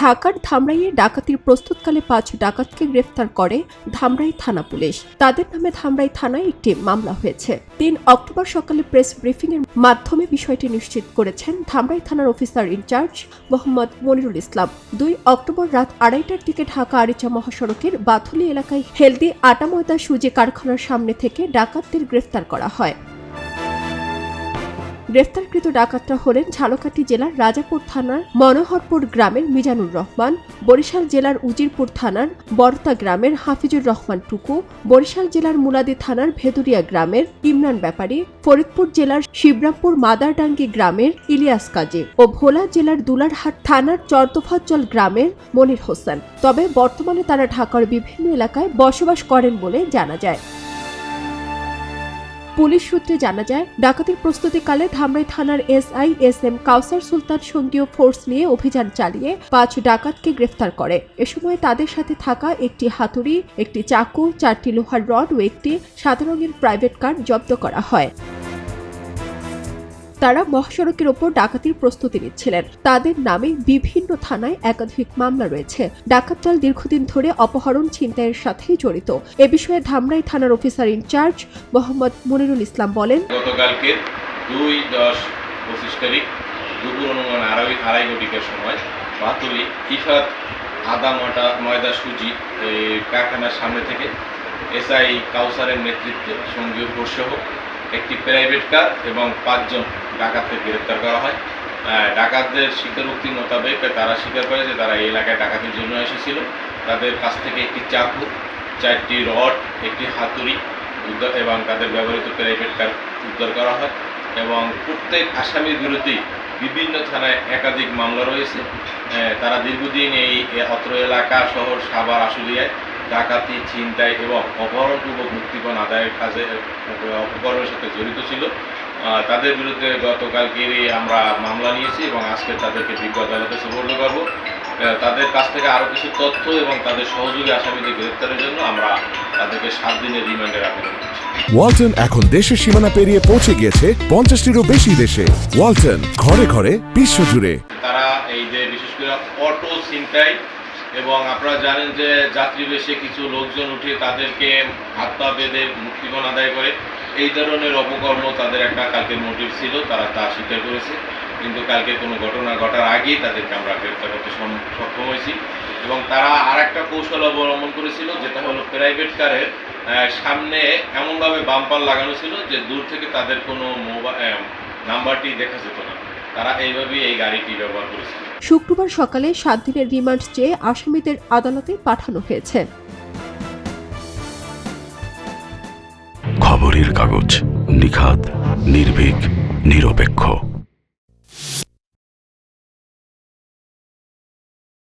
ঢাকার ধামরাইয়ে ডাকাতির প্রস্তুতকালে পাঁচ ডাকাতকে গ্রেফতার করে ধামরাই থানা পুলিশ। তাদের নামে ধামরাই থানায় একটি মামলা হয়েছে। তিন অক্টোবর সকালে প্রেস ব্রিফিং এর মাধ্যমে বিষয়টি নিশ্চিত করেছেন ধামরাই থানার officer in charge Mohammad Monirul Islam. দুই অক্টোবর রাত আড়াইটার দিকে ঢাকা আরিচা মহাসড়কের বাথুলি এলাকায় হেলদি আটা ময়দা সুজি কারখানার সামনে থেকে ডাকাতদের গ্রেফতার করা হয়। গ্রেফতারকৃত ডাকাতরা হলেন ঝালকাঠি জেলার রাজাপুর থানার মনোহরপুর গ্রামের মিজানুর রহমান, বরিশাল জেলার উজিরপুর থানার বরতা গ্রামের হাফিজুর রহমান টুকু, বরিশাল জেলার মুলাদি থানার ভেদুরিয়া গ্রামের ইমরান ব্যাপারী, ফরিদপুর জেলার শিবরামপুর মাদারডাঙ্গি গ্রামের ইলিয়াস কাজী ও ভোলা জেলার দুলারহাট থানার চর্তফাজ্জল গ্রামের মনির হোসেন। তবে বর্তমানে তারা ঢাকার বিভিন্ন এলাকায় বসবাস করেন বলে জানা যায়। পুলিশ সূত্রে জানা যায়, ডাকাতির প্রস্তুতিকালে ধামরাই থানার S I S M Kawsar Sultan সঙ্গীয় force নিয়ে অভিযান চালিয়ে পাঁচ ডাকাতকে গ্রেফতার করে। এ সময় তাদের সাথে থাকা একটি হাতুড়ি, একটি চাকু, চারটি লোহার রড ও একটি সাদা রঙের প্রাইভেট কার জব্দ করা হয়। তারা মহাসড়কের ওপর ডাকাতির প্রস্তুতি নিচ্ছিলেন। তাদের নামে বিভিন্ন থানায় একাধিক মামলা রয়েছে। ডাকাত দল দীর্ঘদিন ধরে অপহরণ ছিনতাইয়ের সাথে জড়িত। এ বিষয়ে ধামরাই থানার officer in charge Mohammad Monirul Islam বলেন, গতকালকে দুই দশ পঁচিশ তারিখ দুপুর অনুমান আড়াই আড়াই ঘটিকার সময় বাতুলি ইফাত আদা ময়দা সুজি কারখানার সামনে থেকে এসআই কাউসারের নেতৃত্বে সঙ্গীয় সহ একটি প্রাইভেট কার এবং পাঁচজন ডাকাতকে গ্রেপ্তার করা হয়। ডাকাতদের স্বীকারোক্তি মোতাবেক তারা স্বীকার করে যে তারা এই এলাকায় ডাকাতির জন্য এসেছিল। তাদের কাছ থেকে একটি চাকু, চারটি রড, একটি হাতুড়ি উদ্ধার এবং তাদের ব্যবহৃত প্রাইভেট কার উদ্ধার করা হয় এবং প্রত্যেক আসামির বিরুদ্ধেই বিভিন্ন থানায় একাধিক মামলা রয়েছে। তারা দীর্ঘদিন এই অত্র এলাকা, শহর, সাভার, আশুলিয়ায় ডাকাতি ছিনতাই এবং অপহরণপূর্বক মুক্তিপণ আদায়ের কাজে আহ, অপকর্মের সাথে জড়িত ছিল। তাদের বিরুদ্ধে গতকালকেরই আমরা মামলা নিয়েছি এবং আজকে তাদেরকে বিজ্ঞ আদালতে সুবর্ণ করব। তাদের কাছ থেকে আরও কিছু তথ্য এবং তাদের সহযোগী আসামিদের গ্রেপ্তারের জন্য আমরা তাদেরকে সাত দিনের রিমান্ডের আবেদন ওয়ালটন এখন দেশের সীমানা পেরিয়ে পৌঁছে গিয়েছে পঞ্চাশটিরও বেশি দেশে। ওয়ালটন ঘরে ঘরে বিশ্বজুড়ে। তারা এই যে বিশেষ করে অটো ছিনতাই এবং আপনারা জানেন যে যাত্রী বেশে কিছু লোকজন উঠে তাদেরকে হাত পা বেঁধে মুক্তিপণ আদায় করে। এই ধরনের অপকর্ম তাদের একটা কালকের মোটিভ ছিল, তারা তা স্বীকার করেছে। কিন্তু কালকে কোনো ঘটনা ঘটার আগেই তাদেরকে আমরা গ্রেপ্তার করতে সক্ষম হয়েছি। এবং তারা আর একটা কৌশল অবলম্বন করেছিল, যেটা হলো প্রাইভেট কারের সামনে এমনভাবে বাম্পার লাগানো ছিল যে দূর থেকে তাদের কোনো মোবাইল নাম্বারটি দেখা যেত না। তারা এইভাবেই এই গাড়িটি ব্যবহার করেছিল। শুক্রবার সকালে সাত দিনের রিমান্ড চেয়ে আসামিদের আদালতে পাঠানো হয়েছে। খবরের কাগজ নিখাত নির্ভীক নিরপেক্ষ।